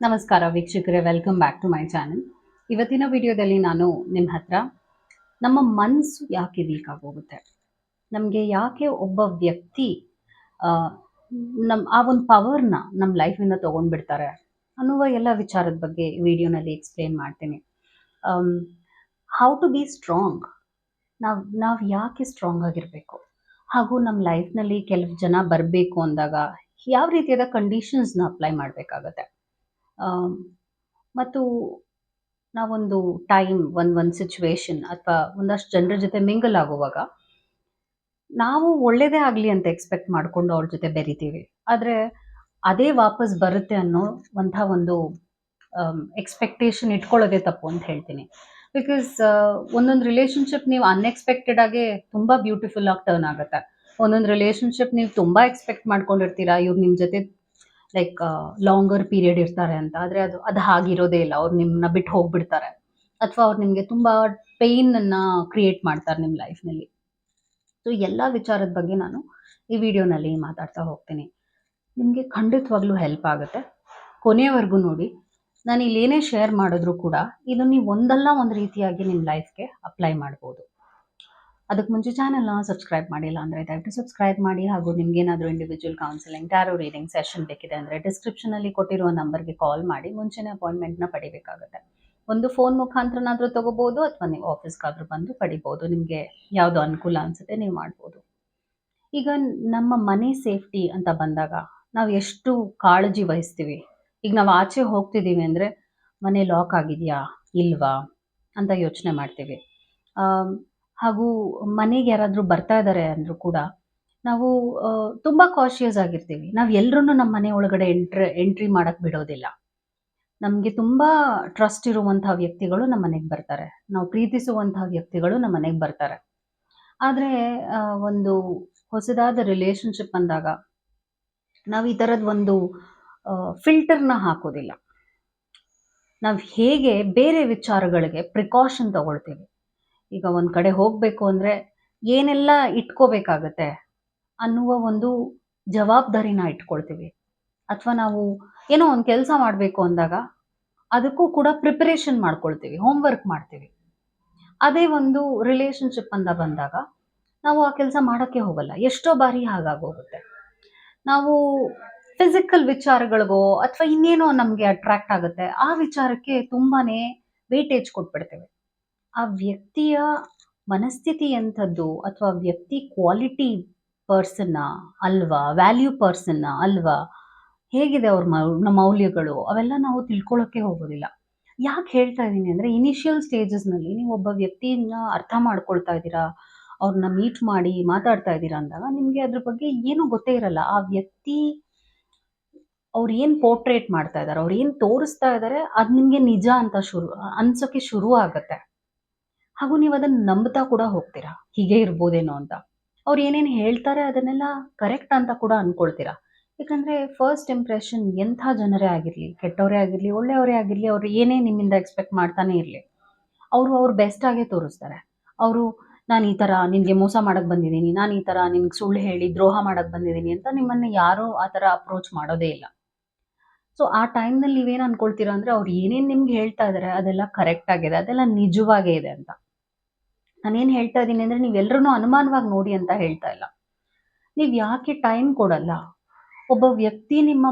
ನಮಸ್ಕಾರ ವೀಕ್ಷಕರೇ welcome back to my channel ಇವತ್ತಿನ ವಿಡಿಯೋದಲ್ಲಿ ನಾನು ನಿಮ್ಮ ಹತ್ರ ನಮ್ಮ ಮನಸ್ಸು ಯಾಕೆ ವೀಕ್ ಆಗೋಗುತ್ತೆ? ನಮಗೆ ಯಾಕೆ ಒಬ್ಬ ವ್ಯಕ್ತಿ ನಮ್ಮ ಆ ಒಂದು ಪವರ್ನ ನಮ್ಮ ಲೈಫಿಂದ ತೊಗೊಂಡ್ಬಿಡ್ತಾರೆ ಅನ್ನುವ ಎಲ್ಲ ವಿಚಾರದ ಬಗ್ಗೆ ವಿಡಿಯೋನಲ್ಲಿ ಎಕ್ಸ್ಪ್ಲೇನ್ ಮಾಡ್ತೀನಿ. ಹೌ ಟು ಬಿ ಸ್ಟ್ರಾಂಗ್ ನಾವು ನಾವು ಯಾಕೆ ಸ್ಟ್ರಾಂಗ್ ಆಗಿರಬೇಕು? ಹಾಗೂ ನಮ್ಮ ಲೈಫ್ನಲ್ಲಿ ಕೆಲವು ಜನ ಬರಬೇಕು ಅಂದಾಗ ಯಾವ ರೀತಿಯಾದ ಕಂಡೀಷನ್ಸ್ನ ಅಪ್ಲೈ ಮಾಡಬೇಕಾಗತ್ತೆ? ಮತ್ತು ನಾವೊಂದು ಟೈಮ್, ಒಂದು ಒಂದು ಸಿಚುವೇಶನ್ ಅಥವಾ ಒಂದಷ್ಟು ಜನರ ಜೊತೆ ಮಿಂಗಲ್ ಆಗುವಾಗ ನಾವು ಒಳ್ಳೇದೇ ಆಗಲಿ ಅಂತ ಎಕ್ಸ್ಪೆಕ್ಟ್ ಮಾಡಿಕೊಂಡು ಅವ್ರ ಜೊತೆ ಬೆರಿತೀವಿ. ಆದರೆ ಅದೇ ವಾಪಸ್ ಬರುತ್ತೆ ಅನ್ನೋ ಅಂಥ ಒಂದು ಎಕ್ಸ್ಪೆಕ್ಟೇಷನ್ ಇಟ್ಕೊಳ್ಳೋದೇ ತಪ್ಪು ಅಂತ ಹೇಳ್ತೀನಿ. ಬಿಕಾಸ್ ಒಂದೊಂದು ರಿಲೇಶನ್ಶಿಪ್ ನೀವು ಅನ್ಎಕ್ಸ್ಪೆಕ್ಟೆಡ್ ಆಗಿ ತುಂಬ ಬ್ಯೂಟಿಫುಲ್ ಆಗಿ ಟರ್ನ್ ಆಗುತ್ತೆ. ಒಂದೊಂದು ರಿಲೇಶನ್ಶಿಪ್ ನೀವು ತುಂಬ ಎಕ್ಸ್ಪೆಕ್ಟ್ ಮಾಡ್ಕೊಂಡಿರ್ತೀರಾ, ಇವ್ರು ನಿಮ್ಮ ಜೊತೆ ಲೈಕ್ ಲಾಂಗರ್ ಪೀರಿಯಡ್ ಇರ್ತಾರೆ ಅಂತ. ಆದರೆ ಅದು ಅದು ಹಾಗಿರೋದೇ ಇಲ್ಲ. ಅವ್ರು ನಿಮ್ಮನ್ನ ಬಿಟ್ಟು ಹೋಗ್ಬಿಡ್ತಾರೆ. ಅಥವಾ ಅವ್ರು ನಿಮಗೆ ತುಂಬ ಪೇಯ್ನನ್ನು ಕ್ರಿಯೇಟ್ ಮಾಡ್ತಾರೆ ನಿಮ್ಮ ಲೈಫ್ನಲ್ಲಿ ಸೊ ಎಲ್ಲ ವಿಚಾರದ ಬಗ್ಗೆ ನಾನು ಈ ವಿಡಿಯೋನಲ್ಲಿ ಮಾತಾಡ್ತಾ ಹೋಗ್ತೀನಿ. ನಿಮಗೆ ಖಂಡಿತವಾಗ್ಲೂ ಹೆಲ್ಪ್ ಆಗುತ್ತೆ. ಕೊನೆಯವರೆಗೂ ನೋಡಿ ನಾನು ಇಲ್ಲಿ ಏನೇ ಶೇರ್ ಮಾಡಿದ್ರು ಕೂಡ, ಇದನ್ನ ನೀವು ಒಂದಲ್ಲ ಒಂದು ರೀತಿಯಾಗಿ ನಿಮ್ಮ ಲೈಫ್ಗೆ ಅಪ್ಲೈ ಮಾಡ್ಬೋದು. ಅದಕ್ಕೆ ಮುಂಚೆ ಚಾನಲ್ನ ಸಬ್ಸ್ಕ್ರೈಬ್ ಮಾಡಿಲ್ಲ ಅಂದರೆ ದಯವಿಟ್ಟು ಸಬ್ಸ್ಕ್ರೈಬ್ ಮಾಡಿ ಹಾಗೂ ನಿಮಗೇನಾದರೂ individual counselling tarot reading session ಬೇಕಿದೆ ಅಂದರೆ ಡಿಸ್ಕ್ರಿಪ್ಷನಲ್ಲಿ ಕೊಟ್ಟಿರುವ ನಂಬರ್ಗೆ ಕಾಲ್ ಮಾಡಿ. ಮುಂಚೆನೇ ಅಪಾಯಿಂಟ್ಮೆಂಟ್ನ ಪಡಿಬೇಕಾಗುತ್ತೆ. ಒಂದು ಫೋನ್ ಮುಖಾಂತರನಾದರೂ ತೊಗೋಬೋದು ಅಥವಾ ನೀವು ಆಫೀಸ್ಗಾದರೂ ಬಂದು ಪಡಿಬೋದು. ನಿಮಗೆ ಯಾವುದು ಅನುಕೂಲ ಅನಿಸುತ್ತೆ ನೀವು ಮಾಡ್ಬೋದು. ಈಗ ನಮ್ಮ ಮನೆ ಸೇಫ್ಟಿ ಅಂತ ಬಂದಾಗ ನಾವು ಎಷ್ಟು ಕಾಳಜಿ ವಹಿಸ್ತೀವಿ? ಈಗ ನಾವು ಆಚೆ ಹೋಗ್ತಿದ್ದೀವಿ ಅಂದರೆ ಮನೆ ಲಾಕ್ ಆಗಿದೆಯಾ? ಇಲ್ವಾ? ಅಂತ ಯೋಚನೆ ಮಾಡ್ತೀವಿ. ಹಾಗೂ ಮನೆಗೆ ಯಾರಾದರೂ ಬರ್ತಾ ಇದ್ದಾರೆ ಅಂದರೂ ಕೂಡ ನಾವು ತುಂಬಾ ಕಾಶಿಯಸ್ ಆಗಿರ್ತೀವಿ. ನಾವು ಎಲ್ಲರೂ ನಮ್ಮ ಮನೆ ಒಳಗಡೆ ಎಂಟ್ರ್ ಎಂಟ್ರಿ ಮಾಡಕ್ಕೆ ಬಿಡೋದಿಲ್ಲ. ನಮಗೆ ತುಂಬ ಟ್ರಸ್ಟ್ ಇರುವಂತಹ ವ್ಯಕ್ತಿಗಳು ನಮ್ಮ ಮನೆಗೆ ಬರ್ತಾರೆ. ನಾವು ಪ್ರೀತಿಸುವಂತಹ ವ್ಯಕ್ತಿಗಳು ನಮ್ಮ ಮನೆಗೆ ಬರ್ತಾರೆ. ಆದರೆ ಒಂದು ಹೊಸದಾದ ರಿಲೇಶನ್ಶಿಪ್ ಅಂದಾಗ ನಾವು ಈ ಥರದ ಒಂದು ಫಿಲ್ಟರ್ನ ಹಾಕೋದಿಲ್ಲ. ನಾವು ಹೇಗೆ ಬೇರೆ ವಿಚಾರಗಳಿಗೆ ಪ್ರಿಕಾಷನ್ ತಗೊಳ್ತೀವಿ. ಈಗ ಒಂದು ಕಡೆ ಹೋಗಬೇಕು ಅಂದರೆ ಏನೆಲ್ಲ ಇಟ್ಕೋಬೇಕಾಗತ್ತೆ ಅನ್ನುವ ಒಂದು ಜವಾಬ್ದಾರಿನ ಇಟ್ಕೊಳ್ತೀವಿ. ಅಥವಾ ನಾವು ಏನೋ ಒಂದು ಕೆಲಸ ಮಾಡಬೇಕು ಅಂದಾಗ ಅದಕ್ಕೂ ಕೂಡ ಪ್ರಿಪರೇಷನ್ ಮಾಡ್ಕೊಳ್ತೀವಿ ಹೋಮ್ವರ್ಕ್ ಮಾಡ್ತೀವಿ. ಅದೇ ಒಂದು ರಿಲೇಶನ್ಶಿಪ್ ಅಂತ ಬಂದಾಗ ನಾವು ಆ ಕೆಲಸ ಮಾಡೋಕ್ಕೆ ಹೋಗಲ್ಲ, ಎಷ್ಟೋ ಬಾರಿ ಹಾಗಾಗೋಗುತ್ತೆ. ನಾವು ಫಿಸಿಕಲ್ ವಿಚಾರಗಳಿಗೋ ಅಥವಾ ಇನ್ನೇನೋ ನಮಗೆ ಅಟ್ರಾಕ್ಟ್ ಆಗುತ್ತೆ, ಆ ವಿಚಾರಕ್ಕೆ ತುಂಬಾನೇ ವೇಟೇಜ್ ಕೊಟ್ಬಿಡ್ತೇವೆ. ಆ ವ್ಯಕ್ತಿಯ ಮನಸ್ಥಿತಿ ಎಂಥದ್ದು ಅಥವಾ ವ್ಯಕ್ತಿ ಕ್ವಾಲಿಟಿ ಪರ್ಸನ್ನ ಅಲ್ವಾ? ವ್ಯಾಲ್ಯೂ ಪರ್ಸನ್ನ ಅಲ್ವಾ? ಹೇಗಿದೆ ಅವ್ರ ಮೌಲ್ಯಗಳು? ಅವೆಲ್ಲ ನಾವು ತಿಳ್ಕೊಳ್ಳೋಕ್ಕೆ ಹೋಗೋದಿಲ್ಲ. ಯಾಕೆ ಹೇಳ್ತಾ ಇದ್ದೀನಿ ಅಂದರೆ ಇನಿಷಿಯಲ್ ಸ್ಟೇಜಸ್ನಲ್ಲಿ ನೀವು ಒಬ್ಬ ವ್ಯಕ್ತಿಯನ್ನ ಅರ್ಥ ಮಾಡ್ಕೊಳ್ತಾ ಇದ್ದೀರಾ? ಅವ್ರನ್ನ ಮೀಟ್ ಮಾಡಿ ಮಾತಾಡ್ತಾ ಇದ್ದೀರಾ ಅಂದಾಗ ನಿಮಗೆ ಅದ್ರ ಬಗ್ಗೆ ಏನೂ ಗೊತ್ತೇ ಇರಲ್ಲ. ಆ ವ್ಯಕ್ತಿ ಅವ್ರು ಏನು ಪೋರ್ಟ್ರೇಟ್ ಮಾಡ್ತಾ ಇದ್ದಾರೆ ಅವ್ರು ಏನು ತೋರಿಸ್ತಾ ಇದ್ದಾರೆ ಅದು ನಿಮಗೆ ನಿಜ ಅಂತ ಶುರು ಅನ್ಸೋಕ್ಕೆ ಶುರು ಆಗುತ್ತೆ ಹಾಗೂ ನೀವು ಅದನ್ನ ನಂಬ್ತಾ ಕೂಡ ಹೋಗ್ತೀರಾ? ಹೀಗೆ ಇರ್ಬೋದೇನೋ ಅಂತ. ಅವ್ರು ಏನೇನು ಹೇಳ್ತಾರೆ ಅದನ್ನೆಲ್ಲ ಕರೆಕ್ಟ್ ಅಂತ ಕೂಡ ಅನ್ಕೊಳ್ತೀರಾ? ಯಾಕಂದ್ರೆ ಫಸ್ಟ್ ಇಂಪ್ರೆಷನ್ ಎಂಥ ಜನರೇ ಆಗಿರಲಿ, ಕೆಟ್ಟವರೇ ಆಗಿರಲಿ, ಒಳ್ಳೆಯವರೇ ಆಗಿರಲಿ, ಅವ್ರು ಏನೇ ನಿಮ್ಮಿಂದ ಎಕ್ಸ್ಪೆಕ್ಟ್ ಮಾಡ್ತಾನೆ ಇರಲಿ, ಅವರು ಬೆಸ್ಟ್ ಆಗೇ ತೋರಿಸ್ತಾರೆ. ಅವರು, ನಾನು ಈ ತರ ನಿನ್ಗೆ ಮೋಸ ಮಾಡೋಕ್ಕೆ ಬಂದಿದ್ದೀನಿ, ನಾನು ಈ ತರ ನಿನ್ಗೆ ಸುಳ್ಳು ಹೇಳಿ ದ್ರೋಹ ಮಾಡೋಕ್ಕೆ ಬಂದಿದ್ದೀನಿ ಅಂತ ನಿಮ್ಮನ್ನ ಯಾರು ಆ ತರ ಅಪ್ರೋಚ್ ಮಾಡೋದೇ ಇಲ್ಲ. ಸೊ ಆ ಟೈಮ್ನಲ್ಲಿ ನೀವೇನು ಅನ್ಕೊಳ್ತೀರಾ ಅಂದ್ರೆ ಅವ್ರು ಏನೇನು ನಿಮ್ಗೆ ಹೇಳ್ತಾ ಇದ್ದಾರೆ ಅದೆಲ್ಲ ಕರೆಕ್ಟ್ ಆಗಿದೆ, ಅದೆಲ್ಲ ನಿಜವಾಗೇ ಇದೆ ಅಂತ. ನಾನೇನು ಹೇಳ್ತಾ ಇದ್ದೀನಿ ಅಂದರೆ ನೀವೆಲ್ಲರೂ ಅನುಮಾನವಾಗಿ ನೋಡಿ ಅಂತ ಹೇಳ್ತಾ ಇಲ್ಲ. ನೀವು ಯಾಕೆ ಟೈಮ್ ಕೊಡಲ್ಲ? ಒಬ್ಬ ವ್ಯಕ್ತಿ ನಿಮ್ಮ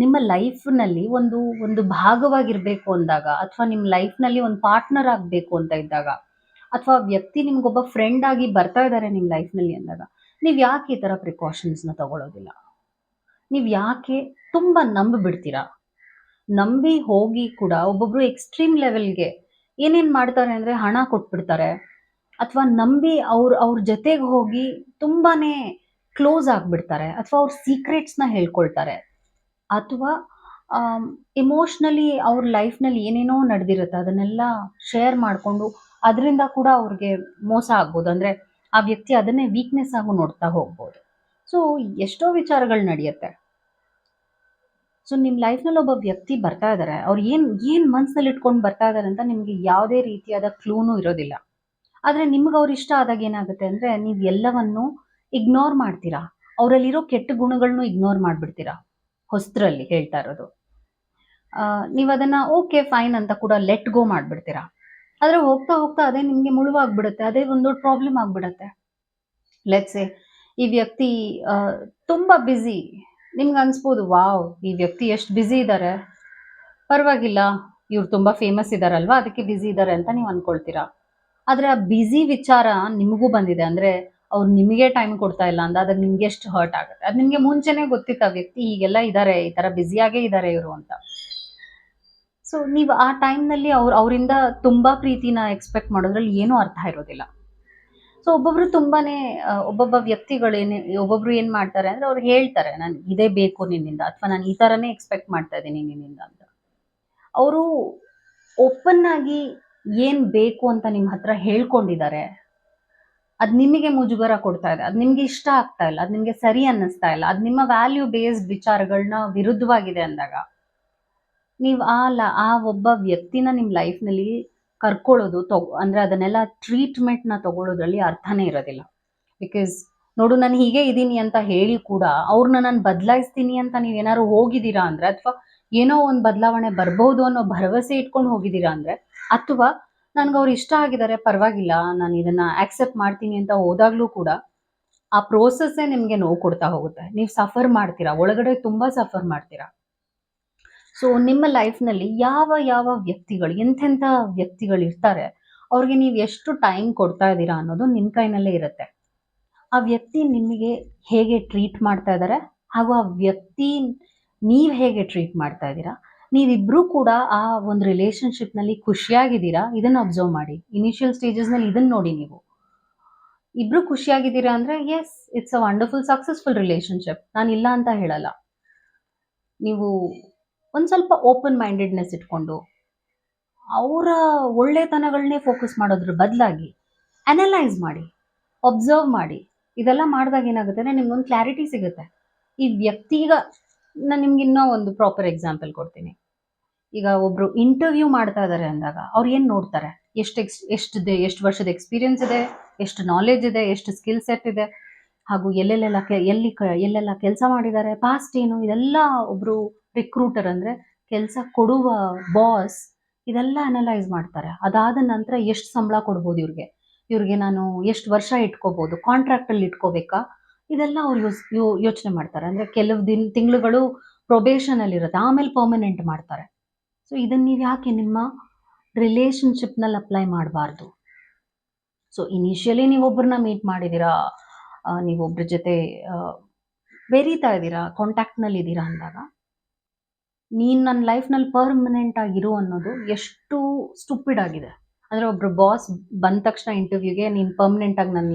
ನಿಮ್ಮ ಲೈಫ್ನಲ್ಲಿ ಒಂದು ಒಂದು ಭಾಗವಾಗಿರಬೇಕು ಅಂದಾಗ, ಅಥವಾ ನಿಮ್ಮ ಲೈಫ್ನಲ್ಲಿ ಒಂದು ಪಾರ್ಟ್ನರ್ ಆಗಬೇಕು ಅಂತ ಇದ್ದಾಗ, ಅಥವಾ ವ್ಯಕ್ತಿ ನಿಮ್ಗೊಬ್ಬ ಫ್ರೆಂಡ್ ಆಗಿ ಬರ್ತಾ ಇದ್ದಾರೆ ನಿಮ್ಮ ಲೈಫ್ನಲ್ಲಿ ಅಂದಾಗ, ನೀವು ಯಾಕೆ ಈ ಥರ ಪ್ರಿಕಾಷನ್ಸ್ನ ತಗೊಳ್ಳೋದಿಲ್ಲ ನೀವು ಯಾಕೆ ತುಂಬ ನಂಬಿಬಿಡ್ತೀರಾ ನಂಬಿ ಹೋಗಿ ಕೂಡ ಒಬ್ಬೊಬ್ರು ಎಕ್ಸ್ಟ್ರೀಮ್ ಲೆವೆಲ್ಗೆ ಏನೇನು ಮಾಡ್ತಾರೆ ಅಂದರೆ ಹಣ ಕೊಟ್ಬಿಡ್ತಾರೆ. ಅಥವಾ ನಂಬಿ ಅವ್ರ ಅವ್ರ ಜೊತೆಗೆ ಹೋಗಿ ತುಂಬಾನೇ ಕ್ಲೋಸ್ ಆಗಿಬಿಡ್ತಾರೆ ಅಥವಾ ಅವ್ರ ಸೀಕ್ರೆಟ್ಸ್ನ ಹೇಳ್ಕೊಳ್ತಾರೆ. ಅಥವಾ ಇಮೋಷ್ನಲಿ ಅವ್ರ ಲೈಫ್ನಲ್ಲಿ ಏನೇನೋ ನಡೆದಿರುತ್ತೆ ಅದನ್ನೆಲ್ಲ ಶೇರ್ ಮಾಡಿಕೊಂಡು ಅದರಿಂದ ಕೂಡ ಅವ್ರಿಗೆ ಮೋಸ ಆಗ್ಬೋದು. ಅಂದರೆ ಆ ವ್ಯಕ್ತಿ ಅದನ್ನೇ ವೀಕ್ನೆಸ್ ಆಗು ನೋಡ್ತಾ ಹೋಗ್ಬೋದು. ಸೊ ಎಷ್ಟೋ ವಿಚಾರಗಳು ನಡೆಯುತ್ತೆ. ಸೊ ನಿಮ್ಮ ಲೈಫ್ನಲ್ಲಿ ಒಬ್ಬ ವ್ಯಕ್ತಿ ಬರ್ತಾ ಇದ್ದಾರೆ ಅವ್ರು ಏನು ಏನು ಮನಸ್ಸಲ್ಲಿ ಇಟ್ಕೊಂಡು ಬರ್ತಾ ಇದ್ದಾರೆ ಅಂತ ನಿಮಗೆ ಯಾವುದೇ ರೀತಿಯಾದ ಕ್ಲೂನೂ ಇರೋದಿಲ್ಲ. ಆದರೆ ನಿಮ್ಗೆ ಅವ್ರು ಇಷ್ಟ ಆದಾಗ ಏನಾಗುತ್ತೆ ಅಂದರೆ ನೀವು ಎಲ್ಲವನ್ನು ಇಗ್ನೋರ್ ಮಾಡ್ತೀರಾ? ಅವರಲ್ಲಿರೋ ಕೆಟ್ಟ ಗುಣಗಳನ್ನೂ ಇಗ್ನೋರ್ ಮಾಡಿಬಿಡ್ತೀರಾ? ಹೊಸ್ತರಲ್ಲಿ ಹೇಳ್ತಾ ಇರೋದು. ನೀವು ಅದನ್ನ ಓಕೆ ಫೈನ್ ಅಂತ ಕೂಡ ಲೆಟ್ ಗೋ ಮಾಡಿಬಿಡ್ತೀರಾ? ಆದ್ರೆ ಹೋಗ್ತಾ ಹೋಗ್ತಾ ಅದೇ ನಿಮಗೆ ಮುಳುವಾಗ್ಬಿಡುತ್ತೆ, ಅದೇ ಒಂದು ಪ್ರಾಬ್ಲಮ್ ಆಗ್ಬಿಡುತ್ತೆ. ಲೆಟ್ಸ್ ಈ ವ್ಯಕ್ತಿ ತುಂಬಾ ಬ್ಯುಸಿ ನಿಮ್ಗೆ ಅನ್ಸ್ಬೋದು, ವಾವ್, ಈ ವ್ಯಕ್ತಿ ಎಷ್ಟು ಬ್ಯುಸಿ ಇದ್ದಾರೆ ಪರವಾಗಿಲ್ಲ, ಇವ್ರು ತುಂಬಾ ಫೇಮಸ್ ಇದ್ದಾರಲ್ವಾ ಅದಕ್ಕೆ ಬ್ಯುಸಿ ಇದ್ದಾರೆ ಅಂತ ನೀವು ಅನ್ಕೊಳ್ತೀರಾ? ಆದ್ರೆ ಆ ಬ್ಯುಸಿ ವಿಚಾರ ನಿಮಗೂ ಬಂದಿದೆ. ಅಂದ್ರೆ ಅವ್ರು ನಿಮಗೆ ಟೈಮ್ ಕೊಡ್ತಾ ಇಲ್ಲ ಅದ್ರ ನಿಮ್ಗೆ ಎಷ್ಟು ಹರ್ಟ್ ಆಗುತ್ತೆ? ಅದು ನಿಮ್ಗೆ ಮುಂಚೆನೆ ಗೊತ್ತಿತ್ತು ಆ ವ್ಯಕ್ತಿ ಹೀಗೆಲ್ಲ ಇದ್ದಾರೆ ಈ ತರ ಬ್ಯುಸಿಯಾಗೇ ಇದ್ದಾರೆ ಇವರು ಅಂತ. ಸೊ ನೀವು ಆ ಟೈಮ್ನಲ್ಲಿ ಅವ್ರ, ಅವರಿಂದ ತುಂಬಾ ಪ್ರೀತಿನ ಎಕ್ಸ್ಪೆಕ್ಟ್ ಮಾಡೋದ್ರಲ್ಲಿ ಏನೂ ಅರ್ಥ ಇರೋದಿಲ್ಲ. ಸೊ ಒಬ್ಬೊಬ್ರು ತುಂಬಾನೇ ಒಬ್ಬೊಬ್ಬ ವ್ಯಕ್ತಿಗಳು ಏನೇ, ಒಬ್ಬೊಬ್ರು ಏನ್ ಮಾಡ್ತಾರೆ ಅಂದ್ರೆ ಅವ್ರು ಹೇಳ್ತಾರೆ, ನಾನು ಇದೇ ಬೇಕು ನಿನ್ನಿಂದ ಅಥವಾ ನಾನು ಈ ತರನೇ ಎಕ್ಸ್ಪೆಕ್ಟ್ ಮಾಡ್ತಾ ಇದ್ದೀನಿ ನಿನ್ನಿಂದ ಅಂತ. ಅವರು ಓಪನ್ ಆಗಿ ಏನ್ ಬೇಕು ಅಂತ ನಿಮ್ ಹತ್ರ ಹೇಳ್ಕೊಂಡಿದ್ದಾರೆ, ಅದ್ ನಿಮಗೆ ಮುಜುಗರ ಕೊಡ್ತಾ ಇದೆ ಅದ್ ನಿಮ್ಗೆ ಇಷ್ಟ ಆಗ್ತಾ ಇಲ್ಲ, ಅದ್ ನಿಮ್ಗೆ ಸರಿ ಅನ್ನಿಸ್ತಾ ಇಲ್ಲ, ಅದ್ ನಿಮ್ಮ ವ್ಯಾಲ್ಯೂ ಬೇಸ್ಡ್ ವಿಚಾರಗಳನ್ನ ವಿರುದ್ಧವಾಗಿದೆ ಅಂದಾಗ, ನೀವು ಆ ಲ, ಆ ಒಬ್ಬ ವ್ಯಕ್ತಿನ ನಿಮ್ಮ ಲೈಫ್ನಲ್ಲಿ ಕರ್ಕೊಳ್ಳೋದು ತಗೋ ಅಂದ್ರೆ ಅದನ್ನೆಲ್ಲ ಟ್ರೀಟ್ಮೆಂಟ್ನ ತಗೊಳ್ಳೋದ್ರಲ್ಲಿ ಅರ್ಥನೇ ಇರೋದಿಲ್ಲ. ಬಿಕಾಸ್ ನೋಡು, ನಾನು ಹೀಗೆ ಇದ್ದೀನಿ ಅಂತ ಹೇಳಿ ಕೂಡ ಅವ್ರನ್ನ ನಾನು ಬದಲಾಯಿಸ್ತೀನಿ ಅಂತ ನೀವೇನಾದ್ರು ಹೋಗಿದ್ದೀರಾ ಅಂದ್ರೆ, ಅಥವಾ ಏನೋ ಒಂದು ಬದಲಾವಣೆ ಬರ್ಬೋದು ಅನ್ನೋ ಭರವಸೆ ಇಟ್ಕೊಂಡು ಹೋಗಿದ್ದೀರಾ ಅಂದ್ರೆ ಅಥವಾ ನನ್ಗೆ ಅವ್ರು ಇಷ್ಟ ಆಗಿದ್ದಾರೆ ಪರವಾಗಿಲ್ಲ, ನಾನು ಇದನ್ನ ಆಕ್ಸೆಪ್ಟ್ ಮಾಡ್ತೀನಿ ಅಂತ ಹೋದಾಗ್ಲೂ ಕೂಡ ಆ ಪ್ರೋಸೆಸ್ಸೇ ನಿಮಗೆ ನೋವು ಕೊಡ್ತಾ ಹೋಗುತ್ತೆ. ನೀವು ಸಫರ್ ಮಾಡ್ತೀರಾ, ಒಳಗಡೆ ತುಂಬಾ ಸಫರ್ ಮಾಡ್ತೀರಾ? ಸೊ ನಿಮ್ಮ ಲೈಫ್ನಲ್ಲಿ ಯಾವ ಯಾವ ವ್ಯಕ್ತಿಗಳು, ಎಂಥೆಂಥ ವ್ಯಕ್ತಿಗಳು ಇರ್ತಾರೆ, ಅವ್ರಿಗೆ ನೀವು ಎಷ್ಟು ಟೈಮ್ ಕೊಡ್ತಾ ಇದ್ದೀರಾ ಅನ್ನೋದು ನಿಮ್ಮ ಕೈನಲ್ಲೇ ಇರುತ್ತೆ. ಆ ವ್ಯಕ್ತಿ ನಿಮಗೆ ಹೇಗೆ ಟ್ರೀಟ್ ಮಾಡ್ತಾ ಇದ್ದಾರೆ ಹಾಗೂ ಆ ವ್ಯಕ್ತಿ ನೀವು ಹೇಗೆ ಟ್ರೀಟ್ ಮಾಡ್ತಾ ಇದ್ದೀರಾ ನೀವಿಬ್ರು ಕೂಡ ಆ ಒಂದು ರಿಲೇಶನ್ಶಿಪ್ನಲ್ಲಿ ಖುಷಿಯಾಗಿದ್ದೀರಾ? ಇದನ್ನ ಅಬ್ಸರ್ವ್ ಮಾಡಿ. ಇನಿಷಿಯಲ್ ಸ್ಟೇಜಸ್ನಲ್ಲಿ ಇದನ್ನ ನೋಡಿ ನೀವು. ಇಬ್ರು ಖುಷಿಯಾಗಿದ್ದೀರಾ ಅಂದ್ರೆ yes it's a wonderful successful relationship ನಾನು ಇಲ್ಲ ಅಂತ ಹೇಳಲ್ಲ. ನೀವು ಒಂದು ಸ್ವಲ್ಪ ಓಪನ್ ಮೈಂಡೆಡ್ನೆಸ್ ಇಟ್ಕೊಂಡು, ಅವರ ಒಳ್ಳೆತನಗಳನ್ನೇ ಫೋಕಸ್ ಮಾಡೋದ್ರ ಬದಲಾಗಿ ಅನಲೈಸ್ ಮಾಡಿ ಒಬ್ಸರ್ವ್ ಮಾಡಿ. ಇದೆಲ್ಲ ಮಾಡಿದಾಗ ಏನಾಗುತ್ತೆ ಅಂದರೆ, ನಿಮ್ಗೊಂದು ಕ್ಲಾರಿಟಿ ಸಿಗುತ್ತೆ. ಈ ವ್ಯಕ್ತಿಗ, ನಾನು ನಿಮ್ಗೆ ಇನ್ನೂ ಒಂದು ಪ್ರಾಪರ್ ಎಕ್ಸಾಂಪಲ್ ಕೊಡ್ತೀನಿ. ಈಗ ಒಬ್ರು ಇಂಟರ್ವ್ಯೂ ಮಾಡ್ತಾ ಇದ್ದಾರೆ ಅಂದಾಗ ಅವ್ರು ಏನು ನೋಡ್ತಾರೆ? ಎಷ್ಟು ಎಕ್ಸ್ ಎಷ್ಟಿದೆ ಎಷ್ಟು ವರ್ಷದ ಎಕ್ಸ್ಪೀರಿಯನ್ಸ್ ಇದೆ? ಎಷ್ಟು ನಾಲೆಜ್ ಇದೆ? ಎಷ್ಟು ಸ್ಕಿಲ್ ಸೆಟ್ ಇದೆ? ಹಾಗೂ ಎಲ್ಲೆಲ್ಲೆಲ್ಲ ಕೆ, ಎಲ್ಲಿ ಎಲ್ಲೆಲ್ಲ ಕೆಲಸ ಮಾಡಿದ್ದಾರೆ? ಪಾಸ್ಟ್ ಏನು? ಇದೆಲ್ಲ ಒಬ್ರು ರಿಕ್ರೂಟರ್ ಅಂದ್ರೆ ಕೆಲಸ ಕೊಡುವ ಬಾಸ್ ಇದೆಲ್ಲ ಅನಲೈಸ್ ಮಾಡ್ತಾರೆ. ಅದಾದ ನಂತರ ಎಷ್ಟು ಸಂಬಳ ಕೊಡ್ಬೋದು ಇವ್ರಿಗೆ? ಇವ್ರಿಗೆ ನಾನು ಎಷ್ಟು ವರ್ಷ ಇಟ್ಕೋಬೋದು? ಕಾಂಟ್ರಾಕ್ಟಲ್ಲಿ ಇಟ್ಕೋಬೇಕಾ? ಇದೆಲ್ಲ ಅವ್ರು ಯೋಸ್ ಯೋಚನೆ ಮಾಡ್ತಾರೆ. ಅಂದ್ರೆ ಕೆಲವು ದಿನ, ತಿಂಗಳುಗಳು ಪ್ರೊಬೇಷನಲ್ಲಿ ಇರುತ್ತೆ ಆಮೇಲೆ ಪರ್ಮನೆಂಟ್ ಮಾಡ್ತಾರೆ. ಸೊ ಇದನ್ನು ನೀವು ಯಾಕೆ ನಿಮ್ಮ ರಿಲೇಶನ್ಶಿಪ್ನಲ್ಲಿ ಅಪ್ಲೈ ಮಾಡಬಾರ್ದು? ಸೊ ಇನಿಷಿಯಲಿ ನೀವೊಬ್ಬರನ್ನ ಮೀಟ್ ಮಾಡಿದ್ದೀರಾ ನೀವೊಬ್ಬರ ಜೊತೆ ಬೆರೀತಾ ಇದ್ದೀರಾ? ಕಾಂಟ್ಯಾಕ್ಟ್ನಲ್ಲಿ ಇದ್ದೀರಾ ಅಂದಾಗ? ನೀನು ನನ್ನ ಲೈಫ್ನಲ್ಲಿ ಪರ್ಮನೆಂಟ್ ಆಗಿರು ಅನ್ನೋದು ಎಷ್ಟು ಸ್ಟುಪಿಡ್ ಆಗಿದೆ. ಅಂದರೆ ಒಬ್ಬರು ಬಾಸ್ ಬಂದ ತಕ್ಷಣ ಇಂಟರ್ವ್ಯೂಗೆ ನೀನು ಪರ್ಮನೆಂಟಾಗಿ ನನ್ನ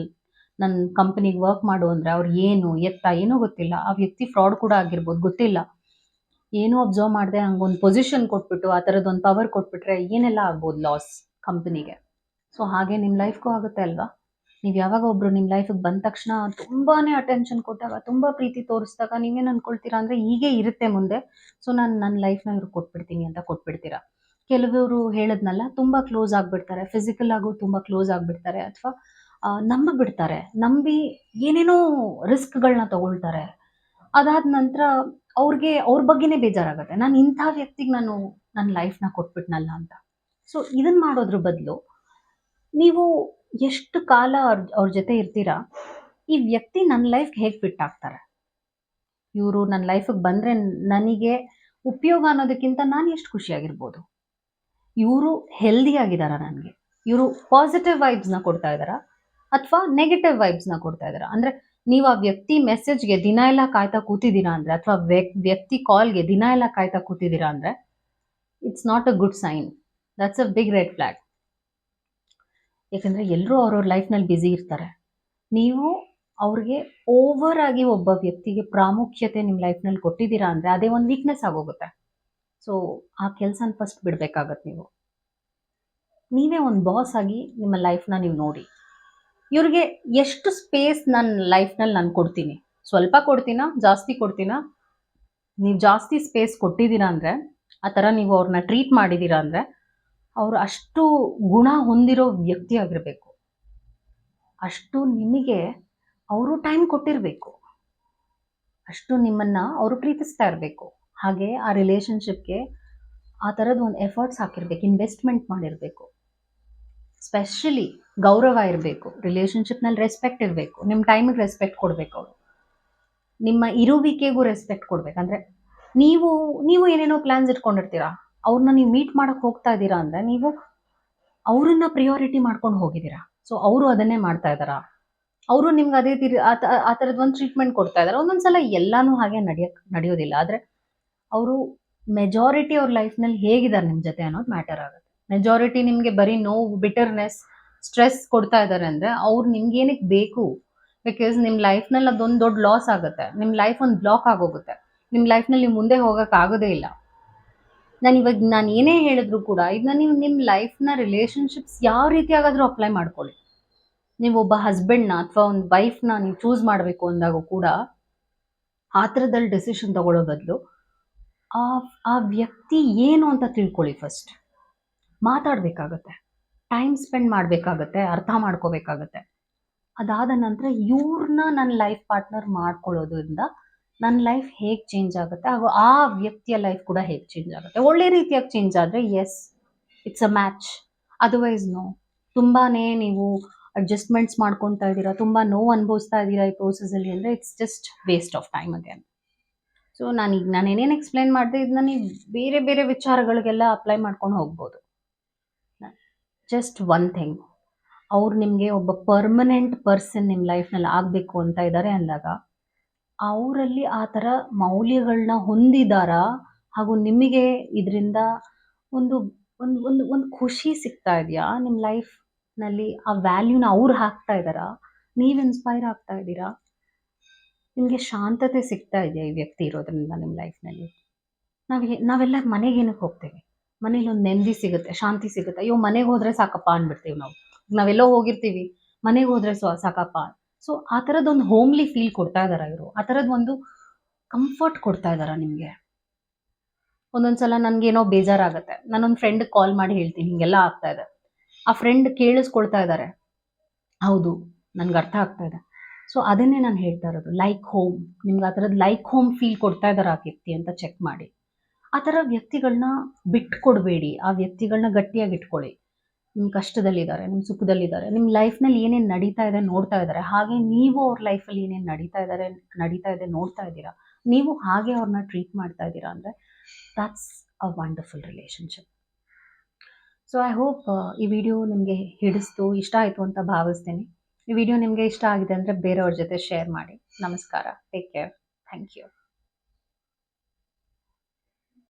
ನನ್ನ ಕಂಪ್ನಿಗೆ ವರ್ಕ್ ಮಾಡು ಅಂದರೆ ಅವ್ರು ಏನು ಎತ್ತ, ಏನೂ ಗೊತ್ತಿಲ್ಲ. ಆ ವ್ಯಕ್ತಿ ಫ್ರಾಡ್ ಕೂಡ ಆಗಿರ್ಬೋದು, ಗೊತ್ತಿಲ್ಲ. ಏನೂ ಅಬ್ಸರ್ವ್ ಮಾಡದೆ ಹಂಗೊಂದು ಪೊಸಿಷನ್ ಕೊಟ್ಬಿಟ್ಟು, ಆ ಥರದ್ದೊಂದು ಪವರ್ ಕೊಟ್ಬಿಟ್ರೆ ಏನೆಲ್ಲ ಆಗ್ಬೋದು ಲಾಸ್ ಕಂಪನಿಗೆ ಸೊ ಹಾಗೆ ನಿಮ್ಮ ಲೈಫ್ಗೂ ಆಗುತ್ತೆ ಅಲ್ವಾ? ನೀವು ಯಾವಾಗ ಒಬ್ರು ನಿಮ್ಮ ಲೈಫಿಗೆ ಬಂದ ತಕ್ಷಣ ತುಂಬಾ ಅಟೆನ್ಷನ್ ಕೊಟ್ಟಾಗ, ತುಂಬ ಪ್ರೀತಿ ತೋರಿಸಿದಾಗ ನೀವೇನು ಅನ್ಕೊಳ್ತೀರಾ ಅಂದರೆ ಹೀಗೆ ಇರುತ್ತೆ ಮುಂದೆ. ಸೊ ನಾನು ನನ್ನ ಲೈಫ್ನ ಇವ್ರು ಕೊಟ್ಬಿಡ್ತೀನಿ ಅಂತ ಕೊಟ್ಬಿಡ್ತೀರಾ? ಕೆಲವರು ಹೇಳದ್ನಲ್ಲ, ತುಂಬ ಕ್ಲೋಸ್ ಆಗಿಬಿಡ್ತಾರೆ. ಫಿಸಿಕಲ್ ಆಗು ತುಂಬ ಕ್ಲೋಸ್ ಆಗಿಬಿಡ್ತಾರೆ ಅಥವಾ ನಂಬಿಬಿಡ್ತಾರೆ ನಂಬಿ ಏನೇನೋ ರಿಸ್ಕ್ಗಳನ್ನ ತಗೊಳ್ತಾರೆ. ಅದಾದ ನಂತರ ಅವ್ರಿಗೆ ಅವ್ರ ಬಗ್ಗೆನೇ ಬೇಜಾರಾಗುತ್ತೆ. ನಾನು ಇಂಥ ವ್ಯಕ್ತಿಗೆ ನಾನು ನನ್ನ ಲೈಫ್ನ ಕೊಟ್ಬಿಟ್ನಲ್ಲ ಅಂತ. ಸೊ ಇದನ್ನು ಮಾಡೋದ್ರ ಬದಲು ನೀವು ಎಷ್ಟು ಕಾಲ ಅವ್ರ ಅವ್ರ ಜೊತೆ ಇರ್ತೀರಾ? ಈ ವ್ಯಕ್ತಿ ನನ್ನ ಲೈಫ್ಗೆ ಹೇಗೆ ಫಿಟ್ ಆಗ್ತಾರೆ? ಇವರು ನನ್ನ ಲೈಫಿಗೆ ಬಂದರೆ ನನಗೆ ಉಪಯೋಗ ಅನ್ನೋದಕ್ಕಿಂತ ನಾನು ಎಷ್ಟು ಖುಷಿಯಾಗಿರ್ಬೋದು? ಇವರು ಹೆಲ್ದಿ ಆಗಿದಾರ ನನಗೆ? ಇವರು ಪಾಸಿಟಿವ್ ವೈಬ್ಸ್ನ ಕೊಡ್ತಾ ಇದ್ದಾರಾ ಅಥವಾ ನೆಗೆಟಿವ್ ವೈಬ್ಸ್ನ ಕೊಡ್ತಾ ಇದ್ದಾರಾ ಅಂದರೆ ನೀವು ಆ ವ್ಯಕ್ತಿ ಮೆಸೇಜ್ಗೆ ದಿನ ಎಲ್ಲ ಕಾಯ್ತಾ ಕೂತಿದ್ದೀರಾ ಅಂದರೆ ಅಥವಾ ವ್ಯಕ್ತಿ ಕಾಲ್ಗೆ ದಿನ ಎಲ್ಲ ಕಾಯ್ತಾ ಕೂತಿದ್ದೀರಾ ಅಂದರೆ it's not a good sign that's a big red flag ಯಾಕಂದರೆ ಎಲ್ಲರೂ ಅವ್ರವ್ರ ಲೈಫ್ನಲ್ಲಿ ಬ್ಯುಸಿ ಇರ್ತಾರೆ. ನೀವು ಅವ್ರಿಗೆ ಓವರ್ ಆಗಿ ಒಬ್ಬ ವ್ಯಕ್ತಿಗೆ ಪ್ರಾಮುಖ್ಯತೆ ನಿಮ್ಮ ಲೈಫ್ನಲ್ಲಿ ಕೊಟ್ಟಿದ್ದೀರಾ ಅಂದರೆ ಅದೇ ಒಂದು ವೀಕ್ನೆಸ್ ಆಗೋಗುತ್ತೆ. ಸೊ ಆ ಕೆಲಸನ ಫಸ್ಟ್ ಬಿಡಬೇಕಾಗತ್ತೆ ನೀವು. ನೀವೇ ಒಂದು ಬಾಸ್ ಆಗಿ ನಿಮ್ಮ ಲೈಫ್ನ ನೀವು ನೋಡಿ. ಇವ್ರಿಗೆ ಎಷ್ಟು ಸ್ಪೇಸ್ ನನ್ನ ಲೈಫ್ನಲ್ಲಿ ನಾನು ಕೊಡ್ತೀನಿ. ಸ್ವಲ್ಪ ಕೊಡ್ತೀನಾ, ಜಾಸ್ತಿ ಕೊಡ್ತೀನಾ? ನೀವು ಜಾಸ್ತಿ ಸ್ಪೇಸ್ ಕೊಟ್ಟಿದ್ದೀರ ಅಂದರೆ, ಆ ಥರ ನೀವು ಅವ್ರನ್ನ ಟ್ರೀಟ್ ಮಾಡಿದ್ದೀರಾ ಅಂದರೆ, ಅವರು ಅಷ್ಟು ಗುಣ ಹೊಂದಿರೋ ವ್ಯಕ್ತಿ ಆಗಿರಬೇಕು. ಅಷ್ಟು ನಿಮಗೆ ಅವರು ಟೈಮ್ ಕೊಟ್ಟಿರಬೇಕು. ಅಷ್ಟು ನಿಮ್ಮನ್ನು ಅವರು ಪ್ರೀತಿಸ್ತಾ ಇರಬೇಕು. ಹಾಗೆ ಆ ರಿಲೇಷನ್ಶಿಪ್ಗೆ ಆ ಥರದ್ದು ಒಂದು ಎಫರ್ಟ್ಸ್ ಹಾಕಿರ್ಬೇಕು ಇನ್ವೆಸ್ಟ್ಮೆಂಟ್ ಮಾಡಿರಬೇಕು. ಸ್ಪೆಷಲಿ ಗೌರವ ಇರಬೇಕು ರಿಲೇಷನ್ಶಿಪ್ನಲ್ಲಿ ರೆಸ್ಪೆಕ್ಟ್ ಇರಬೇಕು ನಿಮ್ಮ ಟೈಮಿಗೆ ರೆಸ್ಪೆಕ್ಟ್ ಕೊಡಬೇಕು ಅವರು. ನಿಮ್ಮ ಇರುವಿಕೆಗೂ ರೆಸ್ಪೆಕ್ಟ್ ಕೊಡ್ಬೇಕು. ಅಂದರೆ ನೀವು ನೀವು ಏನೇನೋ ಪ್ಲ್ಯಾನ್ಸ್ ಇಟ್ಕೊಂಡಿರ್ತೀರಾ ಅವ್ರನ್ನ ನೀವು ಮೀಟ್ ಮಾಡಕ್ಕೆ ಹೋಗ್ತಾ ಇದ್ದೀರಾ ಅಂದರೆ ನೀವು ಅವರನ್ನ ಪ್ರಿಯಾರಿಟಿ ಮಾಡ್ಕೊಂಡು ಹೋಗಿದ್ದೀರಾ. ಸೊ ಅವರು ಅದನ್ನೇ ಮಾಡ್ತಾ ಇದ್ದಾರಾ? ಅವರು ನಿಮ್ಗೆ ಅದೇ ತಿರ್, ಆ ಥರದ ಒಂದು ಟ್ರೀಟ್ಮೆಂಟ್ ಕೊಡ್ತಾ ಇದ್ದಾರೆ? ಒಂದೊಂದ್ಸಲ ಎಲ್ಲಾನು ಹಾಗೆ ನಡೆಯಕ್ ನಡೆಯೋದಿಲ್ಲ. ಆದರೆ ಅವರು ಮೆಜಾರಿಟಿ ಅವ್ರ ಲೈಫ್ನಲ್ಲಿ ಹೇಗಿದ್ದಾರೆ ನಿಮ್ಮ ಜೊತೆ ಅನ್ನೋದು ಮ್ಯಾಟರ್ ಆಗುತ್ತೆ. ಮೆಜಾರಿಟಿ ನಿಮಗೆ ಬರೀ ನೋವು ಬಿಟರ್ನೆಸ್ ಸ್ಟ್ರೆಸ್ ಕೊಡ್ತಾ ಇದ್ದಾರೆ ಅಂದರೆ ಅವ್ರು ನಿಮ್ಗೆ ಏನಕ್ಕೆ ಬೇಕು? ಬಿಕಾಸ್ ನಿಮ್ಮ ಲೈಫ್ನಲ್ಲಿ ಅದೊಂದು ದೊಡ್ಡ ಲಾಸ್ ಆಗುತ್ತೆ. ನಿಮ್ಮ ಲೈಫ್ ಒಂದು ಬ್ಲಾಕ್ ಆಗೋಗುತ್ತೆ. ನಿಮ್ಮ ಲೈಫ್ನಲ್ಲಿ ಮುಂದೆ ಹೋಗೋಕ್ಕಾಗೋದೇ ಇಲ್ಲ. ನಾನು ಇವಾಗ ನಾನು ಏನೇ ಹೇಳಿದ್ರು ಕೂಡ ಇದನ್ನ ನೀವು ನಿಮ್ಮ ಲೈಫ್ನ ರಿಲೇಷನ್ಶಿಪ್ಸ್ ಯಾವ ರೀತಿಯಾಗಾದರೂ ಅಪ್ಲೈ ಮಾಡ್ಕೊಳ್ಳಿ. ನೀವು ಒಬ್ಬ ಹಸ್ಬೆಂಡ್ನ ಅಥವಾ ಒಂದು ವೈಫ್ನ ನೀವು ಚೂಸ್ ಮಾಡಬೇಕು ಅಂದಾಗ ಕೂಡ ಆ ಥರದಲ್ಲಿ ಡಿಸಿಷನ್ ತಗೊಳ್ಳೋ ಬದಲು ಆ ಆ ವ್ಯಕ್ತಿ ಏನು ಅಂತ ತಿಳ್ಕೊಳ್ಳಿ ಫಸ್ಟ್ ಮಾತಾಡಬೇಕಾಗತ್ತೆ. ಟೈಮ್ ಸ್ಪೆಂಡ್ ಮಾಡಬೇಕಾಗತ್ತೆ, ಅರ್ಥ ಮಾಡ್ಕೋಬೇಕಾಗತ್ತೆ. ಅದಾದ ನಂತರ ಇವ್ರನ್ನ ನನ್ನ ಲೈಫ್ ಪಾರ್ಟ್ನರ್ ಮಾಡ್ಕೊಳ್ಳೋದ್ರಿಂದ ನನ್ನ ಲೈಫ್ ಹೇಗೆ ಚೇಂಜ್ ಆಗುತ್ತೆ, ಹಾಗೂ ಆ ವ್ಯಕ್ತಿಯ ಲೈಫ್ ಕೂಡ ಹೇಗೆ ಚೇಂಜ್ ಆಗುತ್ತೆ. ಒಳ್ಳೆ ರೀತಿಯಾಗಿ ಚೇಂಜ್ ಆದರೆ yes it's a match otherwise no ತುಂಬಾ ನೀವು ಅಡ್ಜಸ್ಟ್ಮೆಂಟ್ಸ್ ಮಾಡ್ಕೊತಾ ಇದ್ದೀರಾ, ತುಂಬಾ ನೋವು ಅನುಭವಿಸ್ತಾ ಇದ್ದೀರಾ ಈ ಪ್ರೋಸೆಸಲ್ಲಿ ಅಂದರೆ it's just waste of time again so ನಾನೀಗ ನಾನು ಏನೇನು ಎಕ್ಸ್ಪ್ಲೇನ್ ಮಾಡಿದೆ ಇದನ್ನ ನೀವು ಬೇರೆ ಬೇರೆ ವಿಚಾರಗಳಿಗೆಲ್ಲ ಅಪ್ಲೈ ಮಾಡ್ಕೊಂಡು ಹೋಗ್ಬೋದು. ಜಸ್ಟ್ ಒನ್ ಥಿಂಗ್ ಅವ್ರು ನಿಮಗೆ ಒಬ್ಬ ಪರ್ಮನೆಂಟ್ ಪರ್ಸನ್ ನಿಮ್ಮ ಲೈಫ್ನಲ್ಲಿ ಆಗಬೇಕು ಅಂತ ಇದ್ದಾರೆ ಅಂದಾಗ, ಅವರಲ್ಲಿ ಆ ಥರ ಮೌಲ್ಯಗಳನ್ನ ಹೊಂದಿದಾರಾ? ಹಾಗೂ ನಿಮಗೆ ಇದರಿಂದ ಒಂದು ಒಂದು ಒಂದು ಒಂದು ಖುಷಿ ಸಿಗ್ತಾ ಇದೆಯಾ? ನಿಮ್ಮ ಲೈಫ್ನಲ್ಲಿ ಆ ವ್ಯಾಲ್ಯೂನ ಅವ್ರು ಹಾಕ್ತಾ ಇದ್ದಾರಾ ನೀವು ಇನ್ಸ್ಪೈರ್ ಆಗ್ತಾ ಇದ್ದೀರಾ? ನಿಮಗೆ ಶಾಂತತೆ ಸಿಗ್ತಾ ಇದೆಯಾ ಈ ವ್ಯಕ್ತಿ ಇರೋದ್ರಿಂದ ನಿಮ್ಮ ಲೈಫ್ನಲ್ಲಿ ನಾವು ನಾವೆಲ್ಲ ಮನೆಗೇನಕ್ಕೆ ಹೋಗ್ತೇವೆ? ಮನೇಲಿ ಒಂದು ನೆಮ್ಮದಿ ಸಿಗುತ್ತೆ, ಶಾಂತಿ ಸಿಗುತ್ತೆ. ಅಯ್ಯೋ, ಮನೆಗೆ ಹೋದ್ರೆ ಸಾಕಪ್ಪ ಅಂದ್ಬಿಡ್ತೀವಿ ನಾವು. ನಾವೆಲ್ಲೋ ಹೋಗಿರ್ತೀವಿ, ಮನೆಗೆ ಹೋದ್ರೆ ಸ್ವ ಸಾಕಪ್ಪ. ಸೊ ಆ ಥರದ್ದೊಂದು ಹೋಮ್ಲಿ ಫೀಲ್ ಕೊಡ್ತಾ ಇದಾರ ಇವರು. ಆ ಥರದ್ದು ಒಂದು ಕಂಫರ್ಟ್ ಕೊಡ್ತಾ ಇದಾರ ನಿಮಗೆ. ಒಂದೊಂದ್ಸಲ ನನಗೇನೋ ಬೇಜಾರಾಗುತ್ತೆ. ನಾನೊಂದು ಫ್ರೆಂಡ್ ಕಾಲ್ ಮಾಡಿ ಹೇಳ್ತೀನಿ, ಹಿಂಗೆಲ್ಲ ಆಗ್ತಾ ಇದೆ. ಆ ಫ್ರೆಂಡ್ ಕೇಳಿಸ್ಕೊಳ್ತಾ ಇದ್ದಾರೆ ಹೌದು, ನನ್ಗೆ ಅರ್ಥ ಆಗ್ತಾ ಇದೆ. ಸೊ ಅದನ್ನೇ ನಾನು ಹೇಳ್ತಾ ಇರೋದು. ಲೈಕ್ ಹೋಮ್ ನಿಮ್ಗೆ ಆ ಥರದ್ದು ಲೈಕ್ ಹೋಮ್ ಫೀಲ್ ಕೊಡ್ತಾ ಇದಾರ ಆ ವ್ಯಕ್ತಿ ಅಂತ ಚೆಕ್ ಮಾಡಿ. ಆ ಥರ ವ್ಯಕ್ತಿಗಳನ್ನ ಬಿಟ್ಕೊಡ್ಬೇಡಿ. ಆ ವ್ಯಕ್ತಿಗಳನ್ನ ಗಟ್ಟಿಯಾಗಿ ಇಟ್ಕೊಳ್ಳಿ ನಿಮ್ಮ ಕಷ್ಟದಲ್ಲಿದ್ದಾರೆ ನಿಮ್ಮ ಸುಖದಲ್ಲಿದ್ದಾರೆ ನಿಮ್ಮ ಲೈಫ್ನಲ್ಲಿ ಏನೇನು ನಡೀತಾ ಇದೆ ನೋಡ್ತಾ ಇದ್ದಾರೆ, ಹಾಗೆ ನೀವು ಅವ್ರ ಲೈಫಲ್ಲಿ ಏನೇನು ನಡೀತಾ ಇದ್ದಾರೆ, ನಡೀತಾ ಇದೆ ನೋಡ್ತಾ ಇದ್ದೀರಾ, ನೀವು ಹಾಗೆ ಅವ್ರನ್ನ ಟ್ರೀಟ್ ಮಾಡ್ತಾ ಇದ್ದೀರಾ ಅಂದರೆ that's a wonderful relationship so I hope ಈ ವಿಡಿಯೋ ನಿಮಗೆ ಹಿಡಿಸ್ತು, ಇಷ್ಟ ಆಯಿತು ಅಂತ ಭಾವಿಸ್ತೀನಿ. ಈ ವಿಡಿಯೋ ನಿಮಗೆ ಇಷ್ಟ ಆಗಿದೆ ಅಂದರೆ ಬೇರೆಯವ್ರ ಜೊತೆ ಶೇರ್ ಮಾಡಿ. ನಮಸ್ಕಾರ. Take care thank you